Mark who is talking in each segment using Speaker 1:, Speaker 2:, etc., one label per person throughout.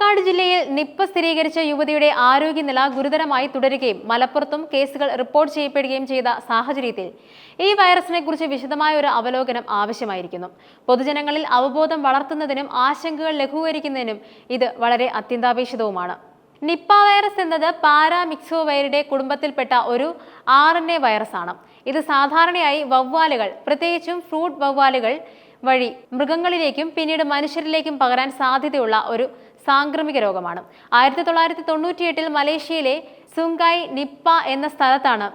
Speaker 1: പാലക്കാട് ജില്ലയിൽ നിപ്പ സ്ഥിരീകരിച്ച യുവതിയുടെ ആരോഗ്യനില ഗുരുതരമായി തുടരുകയും മലപ്പുറത്തും കേസുകൾ റിപ്പോർട്ട് ചെയ്യപ്പെടുകയും ചെയ്ത സാഹചര്യത്തിൽ ഈ വൈറസിനെ കുറിച്ച് വിശദമായ ഒരു അവലോകനം ആവശ്യമായിരിക്കുന്നു. പൊതുജനങ്ങളിൽ അവബോധം വളർത്തുന്നതിനും ആശങ്കകൾ ലഘൂകരിക്കുന്നതിനും ഇത് വളരെ അത്യന്താപേക്ഷിതവുമാണ്. നിപ്പ വൈറസ് എന്നത് പാരാമിക്സോവൈറിയുടെ കുടുംബത്തിൽപ്പെട്ട ഒരു ആർ എൻ എ വൈറസാണ്. ഇത് സാധാരണയായി വവ്വാലുകൾ പ്രത്യേകിച്ചും ഫ്രൂട്ട് വവ്വാലുകൾ വഴി മൃഗങ്ങളിലേക്കും പിന്നീട് മനുഷ്യരിലേക്കും പകരാൻ സാധ്യതയുള്ള ഒരു സാംക്രമിക രോഗമാണ്. ആയിരത്തി തൊള്ളായിരത്തി തൊണ്ണൂറ്റിയെട്ടിൽ മലേഷ്യയിലെ സുങ്കായ് നിപ്പ എന്ന സ്ഥലത്താണ്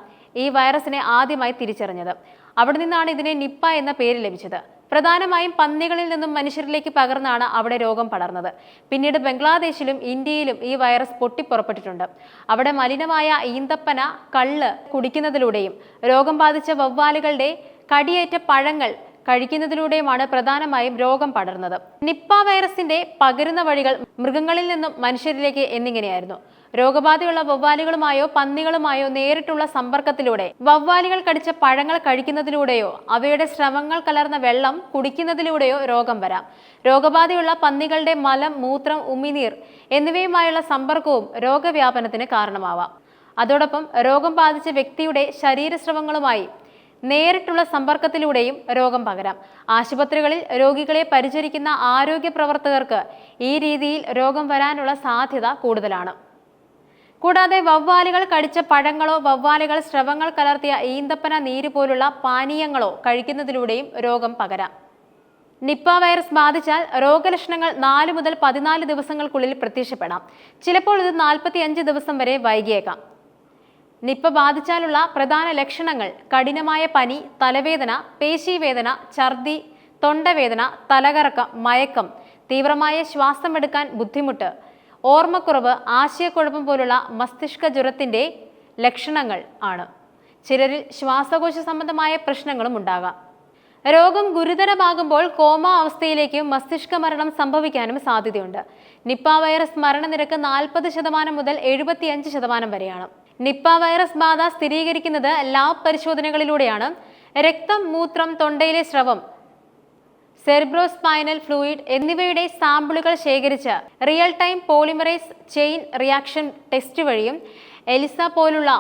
Speaker 1: ഈ വൈറസിനെ ആദ്യമായി തിരിച്ചറിഞ്ഞത്. അവിടെ നിന്നാണ് ഇതിനെ നിപ്പ എന്ന പേര് ലഭിച്ചത്. പ്രധാനമായും പന്നികളിൽ നിന്നും മനുഷ്യരിലേക്ക് പകർന്നാണ് അവിടെ രോഗം പടർന്നത്. പിന്നീട് ബംഗ്ലാദേശിലും ഇന്ത്യയിലും ഈ വൈറസ് പൊട്ടിപ്പുറപ്പെട്ടിട്ടുണ്ട്. അവിടെ മലിനമായ ഈന്തപ്പന കള്ള് കുടിക്കുന്നതിലൂടെയും രോഗം ബാധിച്ച വവ്വാലുകളുടെ കടിയേറ്റ പഴങ്ങൾ കഴിക്കുന്നതിലൂടെയുമാണ് പ്രധാനമായും രോഗം പടർന്നത്. നിപ്പ വൈറസിന്റെ പകരുന്ന വഴികൾ മൃഗങ്ങളിൽ നിന്നും മനുഷ്യരിലേക്ക് എന്നിങ്ങനെയായിരുന്നു. രോഗബാധയുള്ള വവ്വാലുകളുമായോ പന്നികളുമായോ നേരിട്ടുള്ള സമ്പർക്കത്തിലൂടെ വവ്വാലുകൾ കടിച്ച പഴങ്ങൾ കഴിക്കുന്നതിലൂടെയോ അവയുടെ ശ്രമങ്ങൾ കലർന്ന വെള്ളം കുടിക്കുന്നതിലൂടെയോ രോഗം വരാം. രോഗബാധയുള്ള പന്നികളുടെ മലം മൂത്രം ഉമിനീർ എന്നിവയുമായുള്ള സമ്പർക്കവും രോഗവ്യാപനത്തിന് കാരണമാവാം. അതോടൊപ്പം രോഗം ബാധിച്ച വ്യക്തിയുടെ ശരീരസ്രവങ്ങളുമായി നേരിട്ടുള്ള സമ്പർക്കത്തിലൂടെയും രോഗം പകരാം. ആശുപത്രികളിൽ രോഗികളെ പരിചരിക്കുന്ന ആരോഗ്യ പ്രവർത്തകർക്ക് ഈ രീതിയിൽ രോഗം വരാനുള്ള സാധ്യത കൂടുതലാണ്. കൂടാതെ വവ്വാലുകൾ കടിച്ച പഴങ്ങളോ വവ്വാലുകൾ സ്രവങ്ങൾ കലർത്തിയ ഈന്തപ്പന നീര് പോലുള്ള പാനീയങ്ങളോ കഴിക്കുന്നതിലൂടെയും രോഗം പകരാം. നിപ്പ വൈറസ് ബാധിച്ചാൽ രോഗലക്ഷണങ്ങൾ നാല് മുതൽ പതിനാല് ദിവസങ്ങൾക്കുള്ളിൽ പ്രത്യക്ഷപ്പെടാം. ചിലപ്പോൾ ഇത് നാൽപ്പത്തി അഞ്ച് ദിവസം വരെ വൈകിയേക്കാം. നിപ്പ ബാധിച്ചാലുള്ള പ്രധാന ലക്ഷണങ്ങൾ കഠിനമായ പനി തലവേദന പേശീവേദന ഛർദി തൊണ്ടവേദന തലകറക്കം മയക്കം തീവ്രമായ ശ്വാസമെടുക്കാൻ ബുദ്ധിമുട്ട് ഓർമ്മക്കുറവ് ആശയക്കുഴപ്പം പോലുള്ള മസ്തിഷ്ക ജ്വരത്തിന്റെ ലക്ഷണങ്ങൾ ആണ്. ചിലരിൽ ശ്വാസകോശ സംബന്ധമായ പ്രശ്നങ്ങളും ഉണ്ടാകാം. രോഗം ഗുരുതരമാകുമ്പോൾ കോമ അവസ്ഥയിലേക്ക് മസ്തിഷ്ക മരണം സംഭവിക്കാനും സാധ്യതയുണ്ട്. നിപ്പ വൈറസ് മരണനിരക്ക് നാൽപ്പത് ശതമാനം മുതൽ എഴുപത്തിയഞ്ച് ശതമാനം വരെയാണ്. നിപ്പ വൈറസ് ബാധ സ്ഥിരീകരിക്കുന്നത് ലാബ് പരിശോധനകളിലൂടെയാണ്. രക്തം മൂത്രം തൊണ്ടയിലെ സ്രവം സെറിബ്രോസ്പൈനൽ ഫ്ലൂയിഡ് എന്നിവയുടെ സാമ്പിളുകൾ ശേഖരിച്ച് real time polymerase chain reaction test വഴിയും എലിസ പോലുള്ള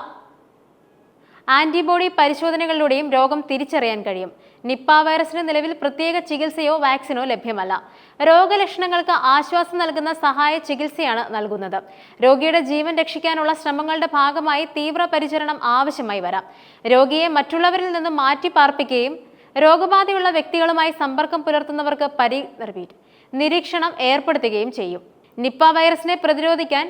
Speaker 1: ആന്റിബോഡി പരിശോധനകളിലൂടെയും രോഗം തിരിച്ചറിയാൻ കഴിയും. നിപ്പ വൈറസിന് നിലവിൽ പ്രത്യേക ചികിത്സയോ വാക്സിനോ ലഭ്യമല്ല. രോഗലക്ഷണങ്ങൾക്ക് ആശ്വാസം നൽകുന്ന സഹായ ചികിത്സയാണ് നൽകുന്നത്. രോഗിയുടെ ജീവൻ രക്ഷിക്കാനുള്ള ശ്രമങ്ങളുടെ ഭാഗമായി തീവ്ര പരിചരണം ആവശ്യമായി വരാം. രോഗിയെ മറ്റുള്ളവരിൽ നിന്ന് മാറ്റി പാർപ്പിക്കുകയും രോഗബാധയുള്ള വ്യക്തികളുമായി സമ്പർക്കം പുലർത്തുന്നവർക്ക് പരി നിരീക്ഷണം ഏർപ്പെടുത്തുകയും ചെയ്യും. നിപ്പ വൈറസിനെ പ്രതിരോധിക്കാൻ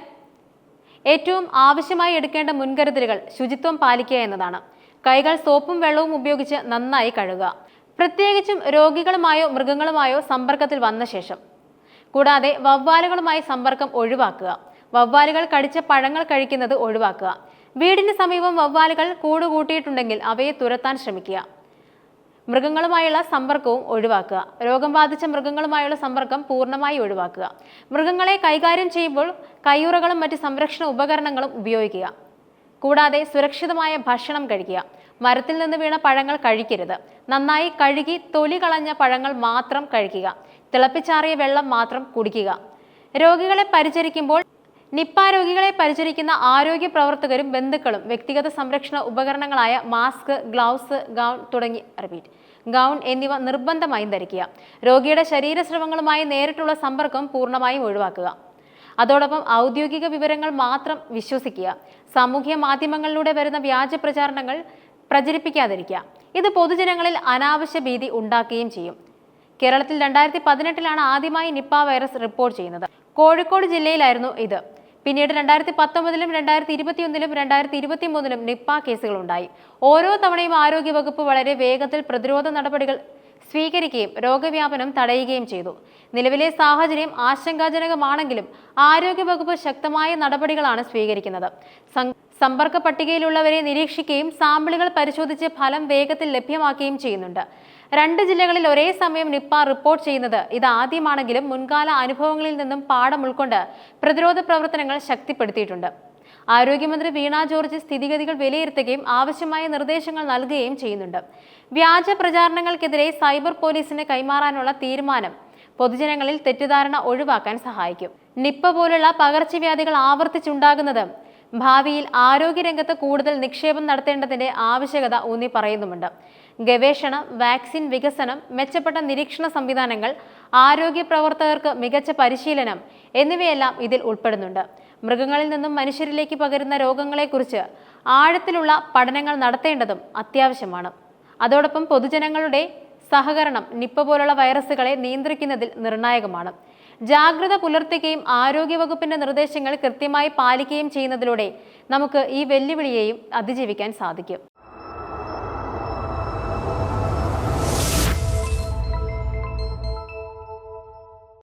Speaker 1: ഏറ്റവും ആവശ്യമായി എടുക്കേണ്ട മുൻകരുതലുകൾ ശുചിത്വം പാലിക്കുക എന്നതാണ്. കൈകൾ സോപ്പും വെള്ളവും ഉപയോഗിച്ച് നന്നായി കഴുകുക. പ്രത്യേകിച്ചും രോഗികളുമായോ മൃഗങ്ങളുമായോ സമ്പർക്കത്തിൽ വന്ന ശേഷം. കൂടാതെ വവ്വാലുകളുമായി സമ്പർക്കം ഒഴിവാക്കുക. വവ്വാലുകൾ കടിച്ച പഴങ്ങൾ കഴിക്കുന്നത് ഒഴിവാക്കുക. വീടിന് സമീപം വവ്വാലുകൾ കൂടുകൂട്ടിയിട്ടുണ്ടെങ്കിൽ അവയെ തുരത്താൻ ശ്രമിക്കുക. മൃഗങ്ങളുമായുള്ള സമ്പർക്കവും ഒഴിവാക്കുക. രോഗം ബാധിച്ച മൃഗങ്ങളുമായുള്ള സമ്പർക്കം പൂർണമായി ഒഴിവാക്കുക. മൃഗങ്ങളെ കൈകാര്യം ചെയ്യുമ്പോൾ കയ്യുറകളും മറ്റ് സംരക്ഷണ ഉപകരണങ്ങളും ഉപയോഗിക്കുക. കൂടാതെ സുരക്ഷിതമായ ഭക്ഷണം കഴിക്കുക. മരത്തിൽ നിന്ന് വീണ പഴങ്ങൾ കഴിക്കരുത്. നന്നായി കഴുകി തൊലി കളഞ്ഞ പഴങ്ങൾ മാത്രം കഴിക്കുക. തിളപ്പിച്ചാറിയ വെള്ളം മാത്രം കുടിക്കുക. രോഗികളെ പരിചരിക്കുമ്പോൾ നിപ്പ രോഗികളെ പരിചരിക്കുന്ന ആരോഗ്യ പ്രവർത്തകരും ബന്ധുക്കളും വ്യക്തിഗത സംരക്ഷണ ഉപകരണങ്ങളായ മാസ്ക് ഗ്ലൗസ് ഗൗൺ തുടങ്ങി റിപ്പീറ്റ് ഗൗൺ എന്നിവ നിർബന്ധമായും ധരിക്കുക. രോഗിയുടെ ശരീരസ്രവങ്ങളുമായി നേരിട്ടുള്ള സമ്പർക്കം പൂർണമായും ഒഴിവാക്കുക. അതോടൊപ്പം ഔദ്യോഗിക വിവരങ്ങൾ മാത്രം വിശ്വസിക്കുക. സാമൂഹ്യ മാധ്യമങ്ങളിലൂടെ വരുന്ന വ്യാജ പ്രചാരണങ്ങൾ പ്രചരിപ്പിക്കാതിരിക്കുക. ഇത് പൊതുജനങ്ങളിൽ അനാവശ്യ ഭീതി ഉണ്ടാക്കുകയും ചെയ്യും. കേരളത്തിൽ രണ്ടായിരത്തി പതിനെട്ടിലാണ് ആദ്യമായി നിപ്പ വൈറസ് റിപ്പോർട്ട് ചെയ്യുന്നത്. കോഴിക്കോട് ജില്ലയിലായിരുന്നു ഇത്. പിന്നീട് രണ്ടായിരത്തി പത്തൊമ്പതിലും രണ്ടായിരത്തി ഇരുപത്തിയൊന്നിലും രണ്ടായിരത്തി ഇരുപത്തി മൂന്നിലും നിപ്പ കേസുകൾ ഉണ്ടായി ഓരോ തവണയും ആരോഗ്യവകുപ്പ് വളരെ വേഗത്തിൽ പ്രതിരോധ നടപടികൾ സ്വീകരിക്കുകയും രോഗവ്യാപനം തടയുകയും ചെയ്തു. നിലവിലെ സാഹചര്യം ആശങ്കാജനകമാണെങ്കിലും ആരോഗ്യവകുപ്പ് ശക്തമായ നടപടികളാണ് സ്വീകരിക്കുന്നത്. സമ്പർക്ക പട്ടികയിലുള്ളവരെ നിരീക്ഷിക്കുകയും സാമ്പിളുകൾ പരിശോധിച്ച് ഫലം വേഗത്തിൽ ലഭ്യമാക്കുകയും ചെയ്യുന്നുണ്ട്. രണ്ട് ജില്ലകളിൽ ഒരേ സമയം നിപ്പ റിപ്പോർട്ട് ചെയ്യുന്നത് ഇത് ആദ്യമാണെങ്കിലും മുൻകാല അനുഭവങ്ങളിൽ നിന്നും പാഠം ഉൾക്കൊണ്ട് പ്രതിരോധ പ്രവർത്തനങ്ങൾ ശക്തിപ്പെടുത്തിയിട്ടുണ്ട്. ആരോഗ്യമന്ത്രി വീണ ജോർജ് സ്ഥിതിഗതികൾ വിലയിരുത്തുകയും ആവശ്യമായ നിർദ്ദേശങ്ങൾ നൽകുകയും ചെയ്യുന്നുണ്ട്. വ്യാജ പ്രചാരണങ്ങൾക്കെതിരെ സൈബർ പോലീസിന് കൈമാറാനുള്ള തീരുമാനം പൊതുജനങ്ങളിൽ തെറ്റിദ്ധാരണ ഒഴിവാക്കാൻ സഹായിക്കും. നിപ്പ പോലുള്ള പകർച്ചവ്യാധികൾ ആവർത്തിച്ചുണ്ടാകുന്നത് ഭാവിയിൽ ആരോഗ്യരംഗത്ത് കൂടുതൽ നിക്ഷേപം നടത്തേണ്ടതിന്റെ ആവശ്യകത ഊന്നി പറയുന്നുമുണ്ട്. ഗവേഷണം വാക്സിൻ വികസനം മെച്ചപ്പെട്ട നിരീക്ഷണ സംവിധാനങ്ങൾ ആരോഗ്യ പ്രവർത്തകർക്ക് മികച്ച പരിശീലനം എന്നിവയെല്ലാം ഇതിൽ ഉൾപ്പെടുന്നുണ്ട്. മൃഗങ്ങളിൽ നിന്നും മനുഷ്യരിലേക്ക് പകരുന്ന രോഗങ്ങളെക്കുറിച്ച് ആഴത്തിലുള്ള പഠനങ്ങൾ നടത്തേണ്ടതും അത്യാവശ്യമാണ്. അതോടൊപ്പം പൊതുജനങ്ങളുടെ സഹകരണം നിപ്പ പോലുള്ള വൈറസുകളെ നിയന്ത്രിക്കുന്നതിൽ നിർണായകമാണ്. ജാഗ്രത പുലർത്തുകയും ആരോഗ്യവകുപ്പിന്റെ നിർദ്ദേശങ്ങൾ കൃത്യമായി പാലിക്കുകയും ചെയ്യുന്നതിലൂടെ നമുക്ക് ഈ വെല്ലുവിളിയെയും അതിജീവിക്കാൻ സാധിക്കും.